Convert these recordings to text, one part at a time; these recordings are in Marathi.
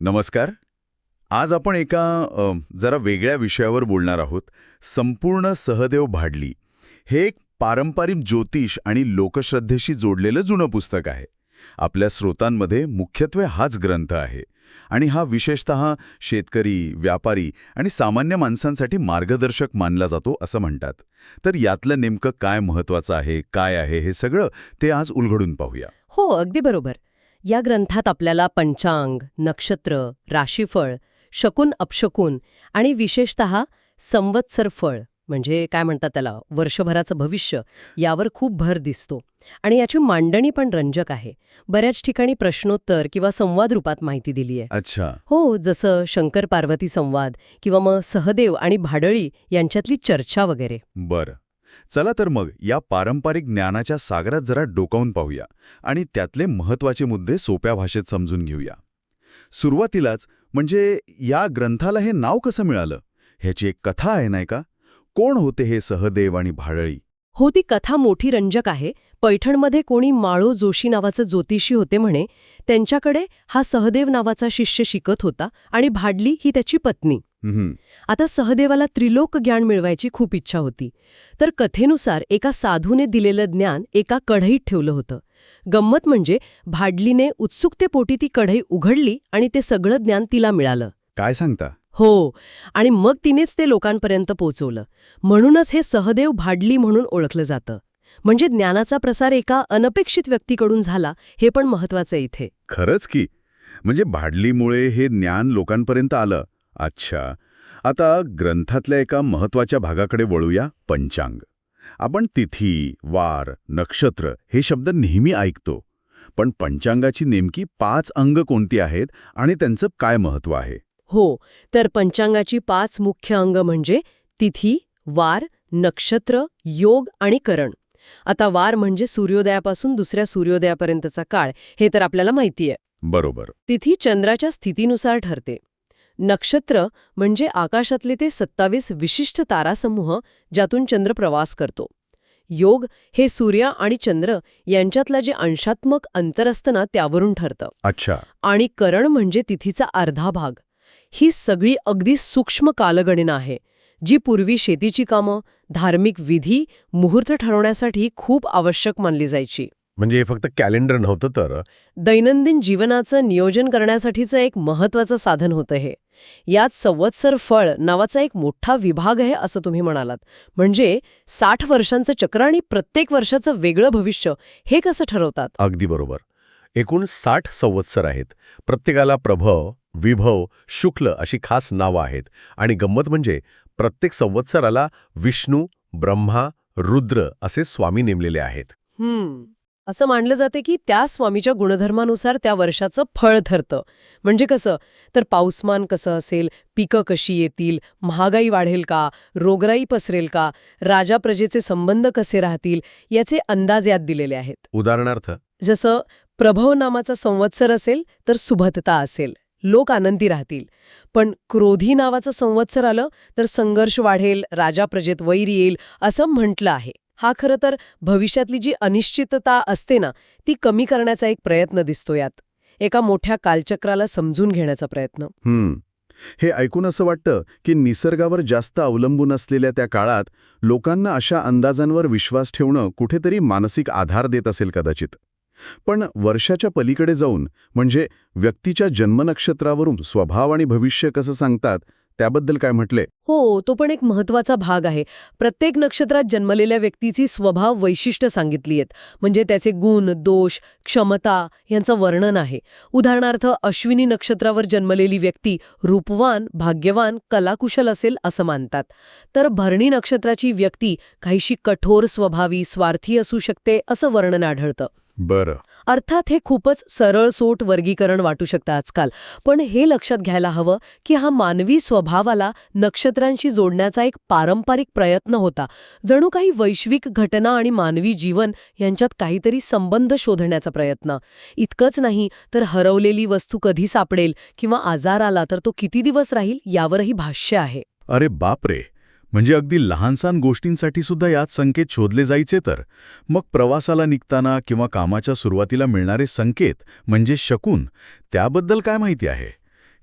नमस्कार. आज आपण एका अ, जरा वेगळ्या विषयावर बोलणार आहोत. संपूर्ण सहदेव भाडली हे एक पारंपरिक ज्योतिष आणि लोकश्रद्धेशी जोडलेलं जुनं पुस्तक आहे. आपल्या स्रोतांमध्ये मुख्यत्वे हाच ग्रंथ आहे. आणि हा विशेषत शेतकरी व्यापारी आणि सामान्य माणसांसाठी मार्गदर्शक मानला जातो असं म्हणतात. तर यातलं नेमकं काय महत्वाचं आहे काय आहे हे सगळं ते आज उलगडून पाहूया. हो अगदी बरोबर. या ग्रंथात आपल्याला पंचांग नक्षत्र राशीफळ शकुन अपशकुन आणि विशेषत संवत्सर फळ म्हणजे काय म्हणतात त्याला वर्षभराचं भविष्य यावर खूप भर दिसतो. आणि याची मांडणी पण रंजक आहे. बऱ्याच ठिकाणी प्रश्नोत्तर किंवा संवाद रूपात माहिती दिली आहे. अच्छा. हो जसं शंकर पार्वती संवाद किंवा मग सहदेव आणि भाडळी यांच्यातली चर्चा वगैरे. बरं. चला तर मग या पारंपरिक ज्ञानाच्या सागरात जरा डोकावून पाहूया आणि त्यातले महत्त्वाचे मुद्दे सोप्या भाषेत समजून घेऊया. सुरुवातीलाच म्हणजे या ग्रंथाला हे नाव कसं मिळालं? ह्याची एक कथा आहे नाही का? कोण होते हे सहदेव आणि भाडळी? हो ती कथा मोठी रंजक आहे. पैठणमध्ये कोणी माळो जोशी नावाचं ज्योतिषी होते म्हणे. त्यांच्याकडे हा सहदेव नावाचा शिष्य शिकत होता आणि भाडली ही त्याची पत्नी. आता सहदेवाला त्रिलोक ज्ञान मिळवायची खूप इच्छा होती. तर कथेनुसार एका साधूने दिलेलं ज्ञान एका कढईत ठेवलं होतं. गंमत म्हणजे भाडलीने उत्सुकतेपोटी ती कढई उघडली आणि ते सगळं ज्ञान तिला मिळालं. काय सांगता? हो आणि मग तिनेच ते लोकांपर्यंत पोचवलं म्हणूनच हे सहदेव भाडली म्हणून ओळखलं जातं. म्हणजे ज्ञानाचा प्रसार एका अनपेक्षित व्यक्तीकडून झाला हे पण महत्वाचं इथे. खरंच की. म्हणजे भाडलीमुळे हे ज्ञान लोकांपर्यंत आलं. अच्छा. आता ग्रंथातल्या एका महत्त्वाच्या भागाकडे वळूया पंचांग. आपण तिथी वार नक्षत्र हे शब्द नेहमी ऐकतो पण पंचांगाची नेमकी पाच अंग कोणती आहेत आणि त्यांचं काय महत्त्व आहे? हो तर पंचांगाची पाच मुख्य अंग म्हणजे तिथी वार नक्षत्र योग आणि करण. आता वार म्हणजे सूर्योदयापासून दुसऱ्या सूर्योदयापर्यंतचा काळ हे तर आपल्याला माहिती आहे बरोबर. तिथी चंद्राच्या स्थितीनुसार ठरते. नक्षत्र म्हणजे आकाशातले ते सत्तावीस विशिष्ट तारासमूह ज्यातून चंद्र प्रवास करतो. योग हे सूर्य आणि चंद्र यांच्यातलं जे अंशात्मक अंतर असतं ना त्यावरून ठरतं. अच्छा. आणि करण म्हणजे तिथीचा अर्धा भाग. ही सगळी अगदी सूक्ष्म कालगणना आहे जी पूर्वी शेतीची कामं धार्मिक विधी मुहूर्त ठरवण्यासाठी खूप आवश्यक मानली जायची. म्हणजे फक्त कॅलेंडर नव्हतं तर? दैनंदिन जीवनाचं नियोजन करण्यासाठीचं एक महत्वाचं साधन होतं हे. यात संवत्सर फळ नावाचा एक मोठा विभाग आहे असं तुम्ही म्हणालात. म्हणजे साठ वर्षांचं चक्र आणि प्रत्येक वर्षाचं वेगळं भविष्य हे कसं ठरवतात? अगदी बरोबर. एकूण साठ संवत्सर आहेत. प्रत्येकाला प्रभव विभव शुक्ल अशी खास नावं आहेत. आणि गंमत म्हणजे प्रत्येक संवत्सराला विष्णू ब्रह्मा रुद्र असे स्वामी नेमलेले आहेत. हम्म. असं मानलं जाते की त्या स्वामीच्या गुणधर्मानुसार त्या वर्षाचं फळ ठरतं. म्हणजे कसं? तर पाऊसमान कसं असेल? पिकं कशी येतील? महागाई वाढेल का? रोगराई पसरेल का? राजा प्रजेचे संबंध कसे राहतील? याचे अंदाज यात दिलेले आहेत. उदाहरणार्थ? जसं प्रभव नामाचा संवत्सर असेल तर सुबत्ता असेल. लोक आनंदी राहतील. पण क्रोधी नावाचं संवत्सर आलं तर संघर्ष वाढेल राजा प्रजेत वैर येईल असं म्हटलं आहे. हा खरं तर भविष्यातली जी अनिश्चितता असते ना ती कमी करण्याचा एक प्रयत्न दिसतो यात. एका मोठ्या कालचक्राला समजून घेण्याचा प्रयत्न. हम्म. हे ऐकून असं वाटतं की निसर्गावर जास्त अवलंबून असलेल्या त्या काळात लोकांना अशा अंदाजांवर विश्वास ठेवणं कुठेतरी मानसिक आधार देत असेल कदाचित. पण वर्षाच्या पलीकडे जाऊन म्हणजे व्यक्तीच्या जन्मनक्षत्रावरून स्वभाव आणि भविष्य कसं सांगतात त्याबद्दल काय म्हटले? हो तो पण एक महत्त्वाचा भाग आहे. प्रत्येक नक्षत्रात जन्मलेल्या व्यक्तीची स्वभाव वैशिष्ट्य सांगितली आहेत. म्हणजे त्याचे गुण दोष क्षमता यांचं वर्णन आहे. उदाहरणार्थ अश्विनी नक्षत्रावर जन्मलेली व्यक्ती रूपवान भाग्यवान कलाकुशल असेल असं मानतात. तर भरणी नक्षत्राची व्यक्ती काहीशी कठोर स्वभावी स्वार्थी असू शकते असं वर्णन आढळतं. बरं. अर्थात हे खूपच सरळ सोट वर्गीकरण वाटू शकतं आजकाल. पण हे लक्षात घ्यायला हवं की हा मानवी स्वभावाला नक्षत्रांशी जोडण्याचा एक पारंपरिक प्रयत्न होता. जणू काही वैश्विक घटना आणि मानवी जीवन यांच्यात काहीतरी संबंध शोधण्याचा प्रयत्न. इतकंच नाही तर हरवलेली वस्तू कधी सापडेल किंवा आजार आला तर तो किती दिवस राहील यावरही भाष्य आहे. अरे बापरे! म्हणजे अगदी लहानसहान गोष्टींसाठी सुद्धा यात संकेत शोधले जायचे तर. मग प्रवासाला निघताना किंवा कामाच्या सुरुवातीला मिळणारे संकेत म्हणजे शकून त्याबद्दल काय माहिती आहे?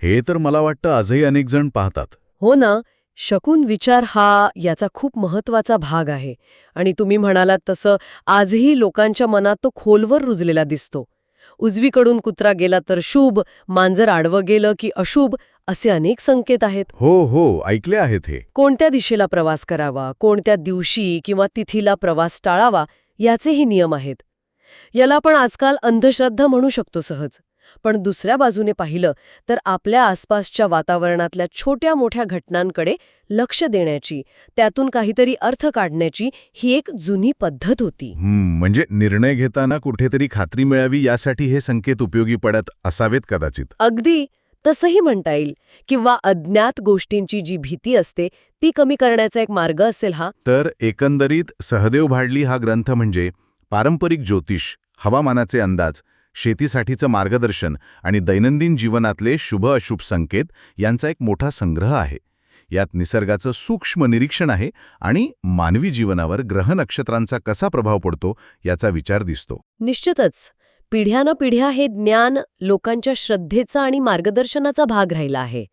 हे तर मला वाटतं आजही अनेक जण पाहतात. हो ना शकून विचार हा याचा खूप महत्त्वाचा भाग आहे. आणि तुम्ही म्हणालात तसं आजही लोकांच्या मनात तो खोलवर रुजलेला दिसतो. उजवीकडून कुत्रा गेला तर शुभ मांजर आडवं गेलं की अशुभ असे अनेक संकेत आहेत. हो हो ऐकले आहेत हे. कोणत्या दिशेला प्रवास करावा कोणत्या दिवशी किंवा तिथीला प्रवास टाळावा याचेही नियम आहेत. याला आपण आजकाल अंधश्रद्धा म्हणू शकतो सहज. पण दुसऱ्या बाजूने पाहिलं तर आपल्या आसपासच्या वातावरणातल्या छोट्या मोठ्या घटनांकडे लक्ष देण्याची त्यातून काहीतरी अर्थ काढण्याची ही एक जुनी पद्धत होती. म्हणजे निर्णय घेताना कुठेतरी खात्री मिळावी यासाठी हे संकेत उपयोगी पडत असावेत कदाचित. अगदी. तसंही म्हणता येईल. किंवा अज्ञात गोष्टींची जी भीती असते ती कमी करण्याचा एक मार्ग असेल हा. तर एकंदरीत सहदेव भाडली हा ग्रंथ म्हणजे पारंपरिक ज्योतिष हवामानाचे अंदाज शेतीसाठीचं मार्गदर्शन आणि दैनंदिन जीवनातले शुभ अशुभ संकेत यांचा एक मोठा संग्रह आहे. यात निसर्गाचं सूक्ष्म निरीक्षण आहे आणि मानवी जीवनावर ग्रह नक्षत्रांचा कसा प्रभाव पडतो याचा विचार दिसतो. निश्चितच. पिढ्यानपिढ्या हे ज्ञान लोकांच्या श्रद्धेचा आणि मार्गदर्शनाचा भाग राहिला आहे.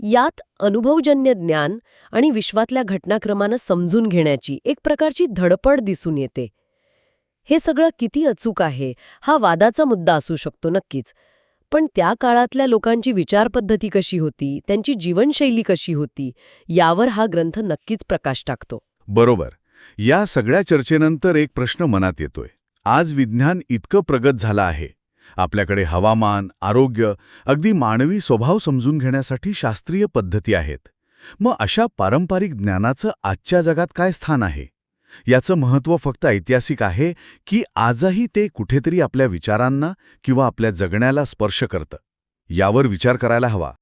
यात अनुभवजन्य ज्ञान आणि विश्वातल्या घटनाक्रमानं समजून घेण्याची एक प्रकारची धडपड दिसून येते. हे सगळं किती अचूक आहे हा वादाचा मुद्दा असू शकतो नक्कीच पण त्या काळातल्या लोकांची विचारपद्धती कशी होती त्यांची जीवनशैली कशी होती यावर हा ग्रंथ नक्कीच प्रकाश टाकतो. बरोबर. या सगळ्या चर्चेनंतर एक प्रश्न मनात येतोय. आज विज्ञान इतकं प्रगत झालं आहे. आपल्याकडे हवामान आरोग्य अगदी मानवी स्वभाव समजून घेण्यासाठी शास्त्रीय पद्धती आहेत. मग अशा पारंपरिक ज्ञानाचं आजच्या जगात काय स्थान आहे? याचं महत्त्व फक्त ऐतिहासिक आहे की आजही ते कुठेतरी आपल्या विचारांना किंवा आपल्या जगण्याला स्पर्श करतं. यावर विचार करायला हवा.